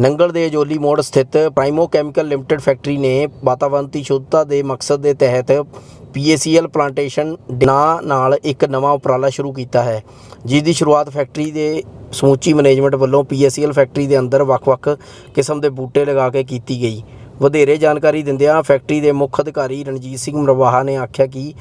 ਨੰਗਲ ਦੇ ਅਜੋਲੀ ਮੋੜ ਸਥਿਤ ਪ੍ਰਾਈਮੋ ਕੈਮੀਕਲ ਲਿਮਟਿਡ ਫੈਕਟਰੀ ਨੇ ਵਾਤਾਵਰਣ ਦੀ ਸ਼ੁੱਧਤਾ ਦੇ ਮਕਸਦ ਦੇ ਤਹਿਤ ਪੀਏਸੀਐਲ ਪਲਾਂਟੇਸ਼ਨ ਨਾਂ ਨਾਲ ਇੱਕ ਨਵਾਂ ਉਪਰਾਲਾ ਸ਼ੁਰੂ ਕੀਤਾ ਹੈ ਜਿਸ ਦੀ ਸ਼ੁਰੂਆਤ ਫੈਕਟਰੀ ਦੇ ਸਮੂਚੀ ਮੈਨੇਜਮੈਂਟ ਵੱਲੋਂ ਪੀਏਸੀਐਲ ਫੈਕਟਰੀ ਦੇ ਅੰਦਰ ਵੱਖ-ਵੱਖ ਕਿਸਮ ਦੇ ਬੂਟੇ ਲਗਾ ਕੇ ਕੀਤੀ ਗਈ। ਵਧੇਰੇ ਜਾਣਕਾਰੀ ਦਿੰਦਿਆਂ ਫੈਕਟਰੀ ਦੇ ਮੁੱਖ ਅਧਿਕਾਰੀ ਰਣਜੀਤ ਸਿੰਘ ਮਰਵਾਹਾ ਨੇ ਆਖਿਆ ਕਿ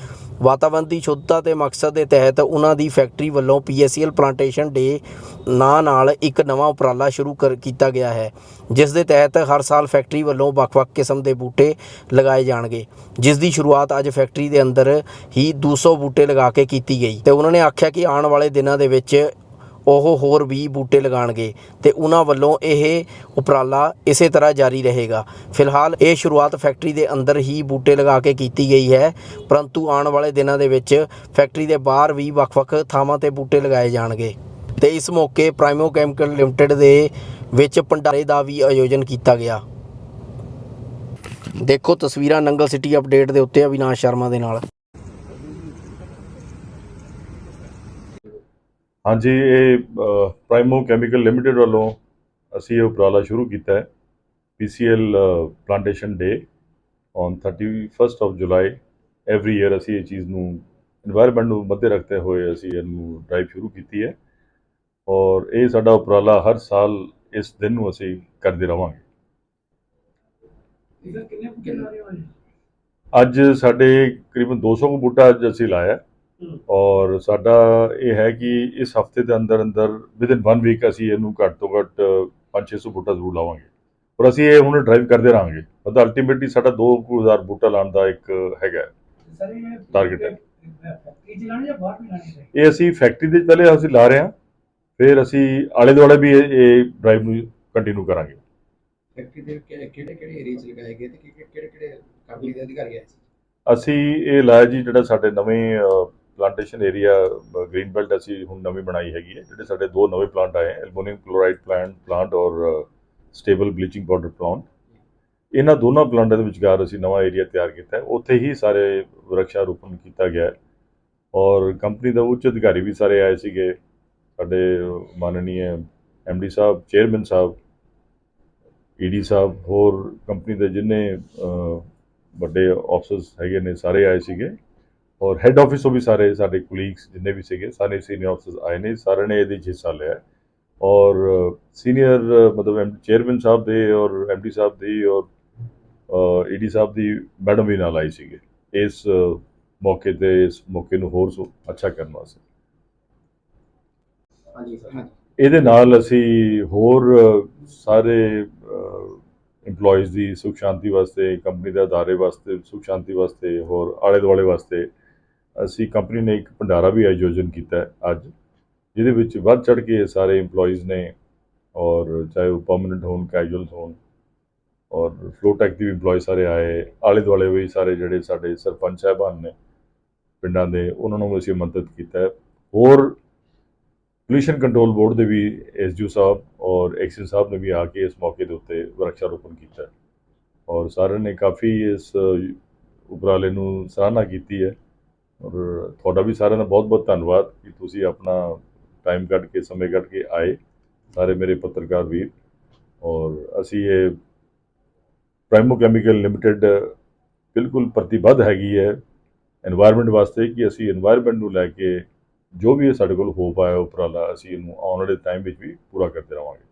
ਵਾਤਾਵਰਣ ਦੀ ਸ਼ੁੱਧਤਾ ਦੇ ਮਕਸਦ ਦੇ ਤਹਿਤ ਉਹਨਾਂ ਦੀ ਫੈਕਟਰੀ ਵੱਲੋਂ ਪੀਐਸਸੀਐਲ ਪਲਾਂਟੇਸ਼ਨ ਡੇ ਨਾਂ ਨਾਲ ਇੱਕ ਨਵਾਂ ਉਪਰਾਲਾ ਸ਼ੁਰੂ ਕਰ ਕੀਤਾ ਗਿਆ ਹੈ, ਜਿਸ ਦੇ ਤਹਿਤ ਹਰ ਸਾਲ ਫੈਕਟਰੀ ਵੱਲੋਂ ਵੱਖ-ਵੱਖ ਕਿਸਮ ਦੇ ਬੂਟੇ ਲਗਾਏ ਜਾਣਗੇ, ਜਿਸ ਦੀ ਸ਼ੁਰੂਆਤ ਅੱਜ ਫੈਕਟਰੀ ਦੇ ਅੰਦਰ ਹੀ 200 ਬੂਟੇ ਲਗਾ ਕੇ ਕੀਤੀ ਗਈ। ਤੇ ਉਹਨਾਂ ਨੇ ਆਖਿਆ ਕਿ ਆਉਣ ਵਾਲੇ ਦਿਨਾਂ ਦੇ ਵਿੱਚ ਉਹ ਹੋਰ ਵੀ ਬੂਟੇ ਲਗਾਣਗੇ ਤੇ ਉਹਨਾਂ ਵੱਲੋਂ ਇਹ ਉਪਰਾਲਾ ਇਸੇ ਤਰ੍ਹਾਂ ਜਾਰੀ ਰਹੇਗਾ। ਫਿਲਹਾਲ ਇਹ ਸ਼ੁਰੂਆਤ ਫੈਕਟਰੀ ਦੇ ਅੰਦਰ ਹੀ ਬੂਟੇ ਲਗਾ ਕੇ ਕੀਤੀ ਗਈ ਹੈ, ਪਰੰਤੂ ਆਉਣ ਵਾਲੇ ਦਿਨਾਂ ਦੇ ਵਿੱਚ ਫੈਕਟਰੀ ਦੇ ਬਾਹਰ ਵੀ ਵੱਖ-ਵੱਖ ਥਾਵਾਂ ਤੇ ਬੂਟੇ ਲਗਾਏ ਜਾਣਗੇ। ਤੇ ਇਸ ਮੌਕੇ ਪ੍ਰਾਈਮੋ ਕੈਮੀਕਲ ਲਿਮਟਿਡ ਦੇ ਵਿੱਚ ਭੰਡਾਰੇ ਦਾ ਵੀ ਆਯੋਜਨ ਕੀਤਾ ਗਿਆ। ਦੇਖੋ ਤਸਵੀਰਾਂ ਨੰਗਲ ਸਿਟੀ ਅਪਡੇਟ ਦੇ ਉੱਤੇ ਅਵਿਨਾਸ਼ ਸ਼ਰਮਾ ਦੇ ਨਾਲ। ਹਾਂਜੀ ਇਹ ਪ੍ਰਾਈਮੋ ਕੈਮੀਕਲ ਲਿਮਿਟਿਡ ਵੱਲੋਂ ਅਸੀਂ ਇਹ ਉਪਰਾਲਾ ਸ਼ੁਰੂ ਕੀਤਾ ਹੈ PCL plantation day on 31st of July every year ਅਸੀਂ ਇਹ ਚੀਜ਼ ਨੂੰ এনवायरमेंट ਨੂੰ ਮੱਦੇ ਰੱਖਦੇ ਹੋਏ ਅਸੀਂ ਇਹਨੂੰ ਡਰਾਈਵ ਸ਼ੁਰੂ ਕੀਤੀ ਹੈ ਔਰ ਇਹ ਸਾਡਾ ਉਪਰਾਲਾ ਹਰ ਸਾਲ ਇਸ ਦਿਨ ਨੂੰ ਅਸੀਂ ਕਰਦੇ ਰਵਾਂਗੇ। ਅੱਜ ਸਾਡੇ ਕਰੀਬਨ 200 ਬੂਟਾ ਅੱਜ ਅਸੀਂ ਲਾਇਆ ਔਰ ਸਾਡਾ ਇਹ ਹੈ ਕਿ ਇਸ ਹਫ਼ਤੇ ਦੇ ਅੰਦਰ ਅੰਦਰ ਵਿਦਿਨ 1 ਵੀਕ ਅਸੀਂ ਇਹਨੂੰ ਘੱਟ ਤੋਂ ਘੱਟ 5-600 ਬੂਟਾ ਜ਼ਰੂਰ ਲਾਵਾਂਗੇ। ਔਰ ਅਸੀਂ ਇਹ ਹੁਣ ਡਰਾਈਵ ਕਰਦੇ ਰਹਾਂਗੇ। ਮਤਲਬ ਅਲਟੀਮੇਟਲੀ ਸਾਡਾ 2000 ਬੂਟਾ ਲਾਉਣ ਦਾ ਇੱਕ ਹੈਗਾ ਹੈ। ਸਰ ਇਹ Target ਹੈ। ਫੈਕਟਰੀ ਚ ਲਾਣੇ ਜਾਂ ਬਾਹਰ ਵੀ ਲਾਣੇ ਹੈ? ਇਹ ਅਸੀਂ ਫੈਕਟਰੀ ਦੇ ਪਹਿਲੇ ਅਸੀਂ ਲਾ ਰਹੇ ਹਾਂ। ਫਿਰ ਅਸੀਂ ਆਲੇ ਦੁਆਲੇ ਵੀ ਇਹ ਡਰਾਈਵ ਨੂੰ ਕੰਟੀਨਿਊ ਕਰਾਂਗੇ। ਫੈਕਟਰੀ ਦੇ ਕਿਹੜੇ ਕਿਹੜੇ ਏਰੀਆ ਚ ਲਗਾਏ ਗਏ ਤੇ ਕਿਹੜੇ ਕਿਹੜੇ ਕੰਪਨੀ ਦੇ ਅਧਿਕਾਰੀ ਆਏ ਸੀ? ਅਸੀਂ ਇਹ ਲਾਇਆ ਜੀ ਜਿਹੜਾ ਸਾਡੇ ਨਵੇਂ ਪਲਾਂਟੇਸ਼ਨ ਏਰੀਆ ਗ੍ਰੀਨ ਬੈਲਟ ਅਸੀਂ ਹੁਣ ਨਵੀਂ ਬਣਾਈ ਹੈਗੀ ਹੈ, ਜਿਹੜੇ ਸਾਡੇ ਦੋ ਨਵੇਂ ਪਲਾਂਟ ਆਏ ਐਲੂਮੀਨੀਅਮ ਕਲੋਰਾਈਡ ਪਲਾਂਟ ਪਲਾਂਟ ਔਰ ਸਟੇਬਲ ਬਲੀਚਿੰਗ ਪਾਊਡਰ ਪਲਾਂਟ ਇਹਨਾਂ ਦੋਨਾਂ ਪਲਾਂਟਾਂ ਦੇ ਵਿਚਕਾਰ ਅਸੀਂ ਨਵਾਂ ਏਰੀਆ ਤਿਆਰ ਕੀਤਾ ਹੈ, ਉੱਥੇ ਹੀ ਸਾਰੇ ਵਰਕਸ਼ਾ ਰੋਪਣ ਕੀਤਾ ਗਿਆ ਹੈ। ਔਰ ਕੰਪਨੀ ਦਾ ਉੱਚ ਅਧਿਕਾਰੀ ਵੀ ਸਾਰੇ ਆਏ ਸੀਗੇ, ਸਾਡੇ ਮਾਨਨੀय MD sahib chairman sahib ED sahib, ਹੋਰ ਕੰਪਨੀ ਦੇ ਜਿੰਨੇ ਵੱਡੇ ਆਫਿਸਰਸ ਹੈਗੇ ਨੇ, ਸਾਰੇ ਆਏ ਸੀਗੇ। ਔਰ ਹੈੱਡ ਆਫਿਸ ਤੋਂ ਵੀ ਸਾਰੇ ਸਾਡੇ ਕੁਲੀਗਸ ਜਿੰਨੇ ਵੀ ਸੀਗੇ ਸਾਰੇ ਸੀਨੀਅਰ ਆਫਿਸਰਸ ਆਏ ਨੇ ਸਾਰਿਆਂ ਨੇ ਇਹਦੇ 'ਚ ਹਿੱਸਾ ਲਿਆ। ਔਰ ਸੀਨੀਅਰ ਮਤਲਬ ਚੇਅਰਮੈਨ ਸਾਹਿਬ ਦੇ ਔਰ ਐਮਡੀ ਸਾਹਿਬ ਦੀ ਔਰ ਈਡੀ ਸਾਹਿਬ ਦੀ ਮੈਡਮ ਵੀ ਨਾਲ ਆਈ ਸੀਗੇ। ਇਸ ਮੌਕੇ ਤੇ ਇਸ ਮੌਕੇ ਨੂੰ ਹੋਰ ਸੁ- ਅੱਛਾ ਕਰਨ ਵਾਸਤੇ। ਹਾਂਜੀ ਸਰ ਇਹਦੇ ਨਾਲ ਅਸੀਂ ਹੋਰ ਸਾਰੇ EMPLOYEES ਦੀ ਸੁਖ ਸ਼ਾਂਤੀ ਵਾਸਤੇ ਕੰਪਨੀ ਦੇ ਅਦਾਰੇ ਵਾਸਤੇ ਸੁਖ ਸ਼ਾਂਤੀ ਵਾਸਤੇ ਹੋਰ ਆਲੇ ਦੁਆਲੇ ਵਾਸਤੇ ਅਸੀਂ ਕੰਪਨੀ ਨੇ ਇੱਕ ਭੰਡਾਰਾ ਵੀ ਆਯੋਜਨ ਕੀਤਾ ਅੱਜ, ਜਿਹਦੇ ਵਿੱਚ ਵੱਧ ਚੜ ਕੇ ਸਾਰੇ EMPLOYEES ਨੇ ਔਰ ਚਾਹੇ ਉਹ ਪਰਮਨੈਂਟ ਹੋਣ ਕੈਜੂਅਲ ਹੋਣ, ਔਰ ਫਲੋਟੈਕ ਦੇ ਵੀ EMPLOYEE ਸਾਰੇ ਆਏ ਆਲੇ ਦੁਆਲੇ ਵੀ ਸਾਰੇ ਜਿਹੜੇ ਸਾਡੇ ਸਰਪੰਚ ਸਾਹਿਬਾਨ ਨੇ ਪਿੰਡਾਂ ਦੇ, ਉਹਨਾਂ ਨੂੰ ਵੀ ਅਸੀਂ ਆਮੰਤਰਿਤ ਕੀਤਾ ਹੋਰ ਪੋਲੂਸ਼ਨ ਕੰਟਰੋਲ ਬੋਰਡ ਦੇ ਵੀ ਐਸਡੀਓ ਸਾਹਿਬ ਔਰ ਐਕਸ਼ਨ ਸਾਹਿਬ ਨੇ ਵੀ ਆ ਕੇ ਇਸ ਮੌਕੇ ਦੇ ਉੱਤੇ ਵਰਕਸ਼ਾਪ ਕੀਤਾ ਔਰ ਸਾਰਿਆਂ ਨੇ ਕਾਫੀ ਇਸ ਉਪਰਾਲੇ ਨੂੰ ਸਰਾਹਨਾ ਕੀਤੀ ਹੈ। ਔਰ ਤੁਹਾਡਾ ਵੀ ਸਾਰਿਆਂ ਦਾ ਬਹੁਤ-ਬਹੁਤ ਧੰਨਵਾਦ ਕਿ ਤੁਸੀਂ ਆਪਣਾ ਟਾਈਮ ਕੱਢ ਕੇ, ਸਮੇਂ ਕੱਢ ਕੇ ਆਏ ਸਾਰੇ ਮੇਰੇ ਪੱਤਰਕਾਰ ਵੀਰ। ਔਰ ਅਸੀਂ ਇਹ ਪ੍ਰਾਈਮੋ ਕੈਮੀਕਲ ਲਿਮਿਟਿਡ ਬਿਲਕੁਲ ਪ੍ਰਤੀਬੱਧ ਹੈਗੀ ਹੈ এনवायरमेंट ਵਾਸਤੇ ਕਿ ਅਸੀਂ এনवायरमेंट ਨੂੰ ਲੈ ਕੇ ਜੋ ਵੀ ਸਾਡੇ ਕੋਲ ਹੋ ਪਾਇਆ ਉਪਰਾਲਾ, ਅਸੀਂ ਇਹਨੂੰ ਆਉਣ ਵਾਲੇ ਟਾਈਮ ਵਿੱਚ ਵੀ ਪੂਰਾ ਕਰਦੇ ਰਵਾਂਗੇ।